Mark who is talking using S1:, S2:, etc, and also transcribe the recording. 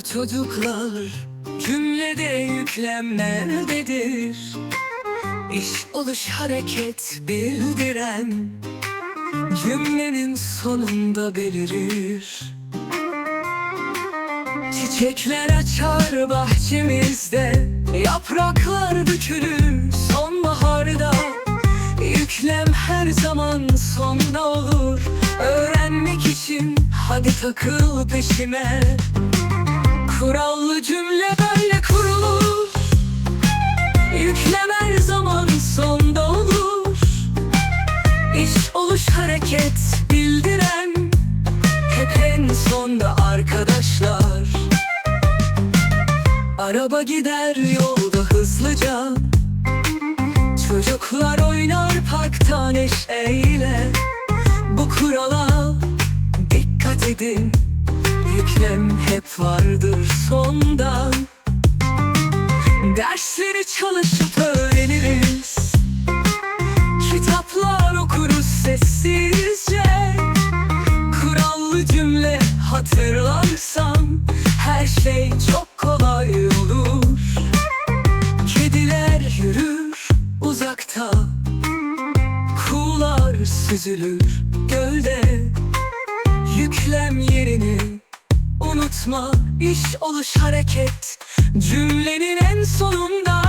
S1: çocuklar Cümlede yüklem nerededir İş oluş hareket bildiren Cümlenin sonunda belirir. Çiçekler açar bahçemizde Yapraklar dökülür sonbaharda. Yüklem her zaman sonda olur Öğrenmek için hadi takıl peşime Kurallı cümle böyle kurulur. Yüklem her zaman sonda olur. İş oluş hareket bildiren Hep en sonda arkadaşlar. Araba gider yolda hızlıca. Çocuklar oynar parkta neşeyle. Bu kurala dikkat edin Yüklem hep vardır sonda. Dersleri çalışıp öğreniriz. Kitaplar okuruz sessizce. Kurallı cümle hatırlarsam Her şey çok kolay olur. Kediler yürür uzakta. Kuğular süzülür gölde unutma iş oluş hareket. Cümlenin en sonunda